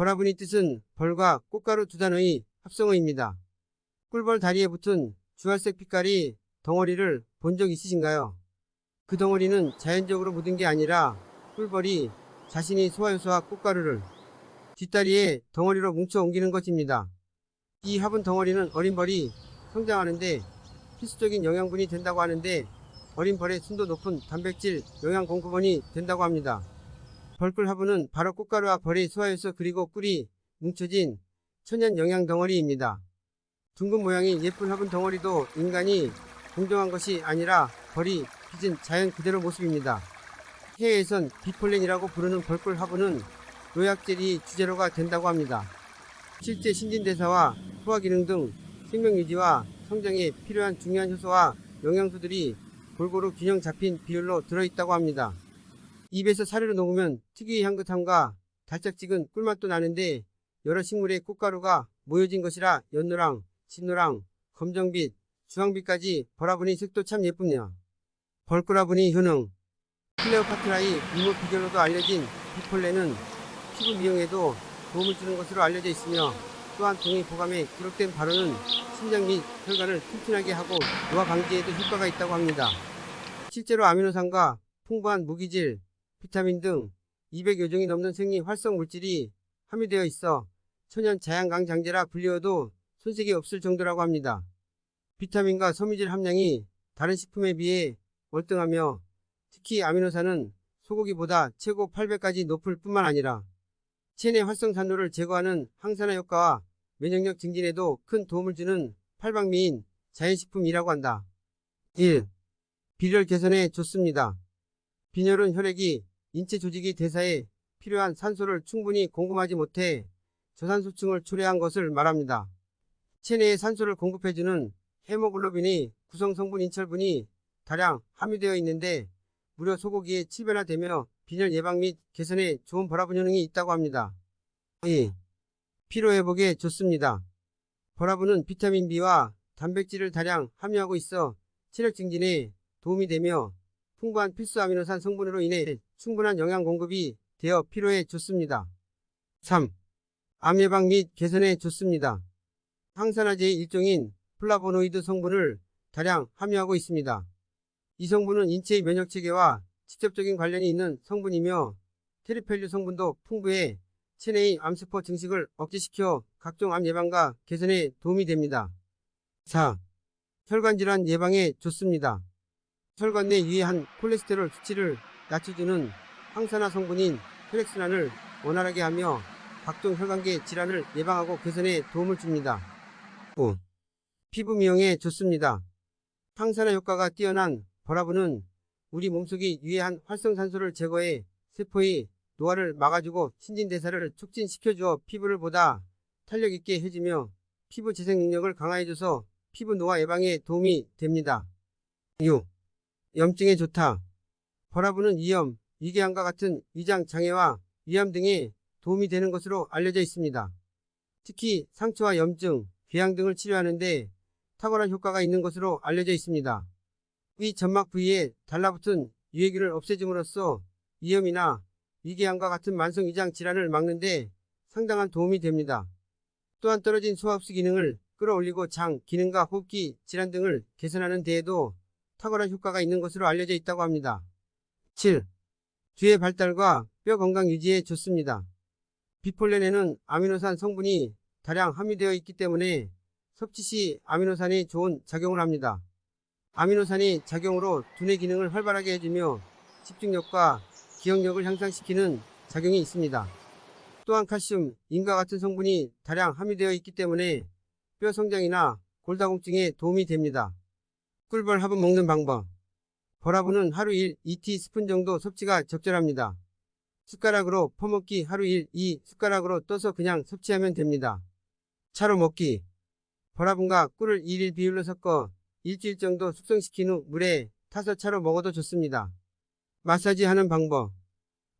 버라분이 뜻은 벌과 꽃가루 두 단어의 합성어입니다. 꿀벌 다리에 붙은 주황색 빛깔이 덩어리를 본 적 있으신가요? 그 덩어리는 자연적으로 묻은 게 아니라 꿀벌이 자신이 소화효소와 꽃가루를 뒷다리에 덩어리로 뭉쳐 옮기는 것입니다. 이 화분 덩어리는 어린 벌이 성장하는데 필수적인 영양분이 된다고 하는데 어린 벌의 순도 높은 단백질 영양 공급원이 된다고 합니다. 벌꿀 화분은 바로 꽃가루와 벌의 소화효소 그리고 꿀이 뭉쳐진 천연 영양 덩어리입니다. 둥근 모양의 예쁜 화분 덩어리도 인간이 공정한 것이 아니라 벌이 빚은 자연 그대로 모습입니다. 해외에선 비폴렌이라고 부르는 벌꿀 화분은 노약젤이 주재료가 된다고 합니다. 실제 신진대사와 소화기능 등 생명유지와 성장에 필요한 중요한 효소와 영양소들이 골고루 균형 잡힌 비율로 들어있다고 합니다. 입에서 사료를 녹으면 특유의 향긋함과 달짝지근 꿀맛도 나는데 여러 식물의 꽃가루가 모여진 것이라 연노랑, 진노랑, 검정빛, 주황빛까지 벌화분이 색도 참 예쁩니다. 벌꿀화분이 효능 클레오파트라의 이모 비결로도 알려진 비폴렌은 피부 미용에도 도움을 주는 것으로 알려져 있으며 또한 동의 보감에 기록된 발효는 심장 및 혈관을 튼튼하게 하고 노화 방지에도 효과가 있다고 합니다. 실제로 아미노산과 풍부한 무기질, 비타민 등 200여 종이 넘는 생리 활성 물질이 함유되어 있어 천연 자양강 장제라 불리워도 손색이 없을 정도라고 합니다. 비타민과 섬유질 함량이 다른 식품에 비해 월등하며 특히 아미노산은 소고기보다 최고 8배까지 높을 뿐만 아니라 체내 활성산소를 제거하는 항산화 효과와 면역력 증진에도 큰 도움을 주는 팔방미인 자연식품이라고 한다. 1. 빈혈 개선에 좋습니다. 빈혈은 혈액이 인체 조직이 대사에 필요한 산소를 충분히 공급하지 못해 저산소층을 초래한 것을 말합니다. 체내에 산소를 공급해주는 헤모글로빈이 구성 성분 인철분이 다량 함유되어 있는데 무려 소고기에 7배나 빈혈 예방 및 개선에 좋은 버라분 효능이 있다고 합니다. 2. 피로회복에 좋습니다. 버라분은 비타민 B와 단백질을 다량 함유하고 있어 체력 증진에 도움이 되며 풍부한 필수 아미노산 성분으로 인해 충분한 영양 공급이 되어 피로에 좋습니다. 3. 암 예방 및 개선에 좋습니다. 항산화제의 일종인 플라보노이드 성분을 다량 함유하고 있습니다. 이 성분은 인체의 면역체계와 직접적인 관련이 있는 성분이며 테리펠류 성분도 풍부해 체내의 암세포 증식을 억제시켜 각종 암 예방과 개선에 도움이 됩니다. 4. 혈관질환 예방에 좋습니다. 혈관 내 유해한 콜레스테롤 수치를 낮춰주는 항산화 성분인 혈액순환을 원활하게 하며 각종 혈관계 질환을 예방하고 개선에 도움을 줍니다. 5. 피부 미용에 좋습니다. 항산화 효과가 뛰어난 버라분은 우리 몸속의 유해한 활성산소를 제거해 세포의 노화를 막아주고 신진대사를 촉진시켜주어 피부를 보다 탄력있게 해주며 피부 재생 능력을 강화해줘서 피부 노화 예방에 도움이 됩니다. 6. 염증에 좋다. 버라분은 위염, 위궤양과 같은 위장 장애와 위암 등에 도움이 되는 것으로 알려져 있습니다. 특히 상처와 염증, 궤양 등을 치료하는데 탁월한 효과가 있는 것으로 알려져 있습니다. 위 점막 부위에 달라붙은 유해균을 없애줌으로써 위염이나 위궤양과 같은 만성 위장 질환을 막는데 상당한 도움이 됩니다. 또한 떨어진 소화흡수 기능을 끌어올리고 장, 기능과 호흡기 질환 등을 개선하는 데에도 탁월한 효과가 있는 것으로 알려져 있다고 합니다. 7. 쥐의 발달과 뼈 건강 유지에 좋습니다. 비폴렌에는 아미노산 성분이 다량 함유되어 있기 때문에 섭취 시 아미노산이 좋은 작용을 합니다. 아미노산이 작용으로 두뇌 기능을 활발하게 해주며 집중력과 기억력을 향상시키는 작용이 있습니다. 또한 칼슘, 인과 같은 성분이 다량 함유되어 있기 때문에 뼈 성장이나 골다공증에 도움이 됩니다. 꿀벌 화분 먹는 방법 벌화분은 하루 1, 2티스푼 정도 섭취가 적절합니다. 숟가락으로 퍼먹기 하루 1, 2 숟가락으로 떠서 그냥 섭취하면 됩니다. 차로 먹기 벌화분과 꿀을 1일 비율로 섞어 일주일 정도 숙성시킨 후 물에 타서 차로 먹어도 좋습니다. 마사지 하는 방법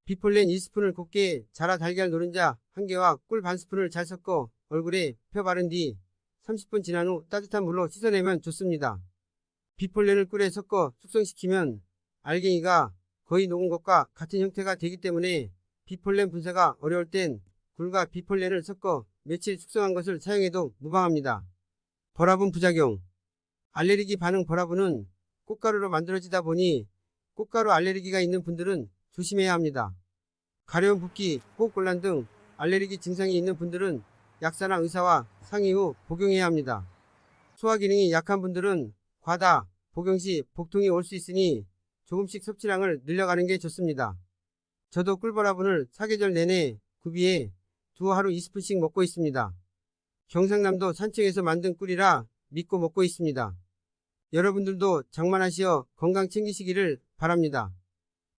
비폴렌 2스푼을 곱게 자라 달걀 노른자 1개와 꿀 반 스푼을 잘 섞어 얼굴에 펴 바른 뒤 30분 지난 후 따뜻한 물로 씻어내면 좋습니다. 비폴렌을 꿀에 섞어 숙성시키면 알갱이가 거의 녹은 것과 같은 형태가 되기 때문에 비폴렌 분쇄가 어려울 땐 굴과 비폴렌을 섞어 며칠 숙성한 것을 사용해도 무방합니다. 버라분 부작용 알레르기 반응 버라분은 꽃가루로 만들어지다 보니 꽃가루 알레르기가 있는 분들은 조심해야 합니다. 가려운 붓기, 호흡곤란 등 알레르기 증상이 있는 분들은 약사나 의사와 상의 후 복용해야 합니다. 소화 기능이 약한 분들은 과다 복용 시 복통이 올 수 있으니 조금씩 섭취량을 늘려가는 게 좋습니다. 저도 꿀버라분을 사계절 내내 구비해 두 하루 20분씩 먹고 있습니다. 경상남도 산청에서 만든 꿀이라 믿고 먹고 있습니다. 여러분들도 장만하시어 건강 챙기시기를 바랍니다.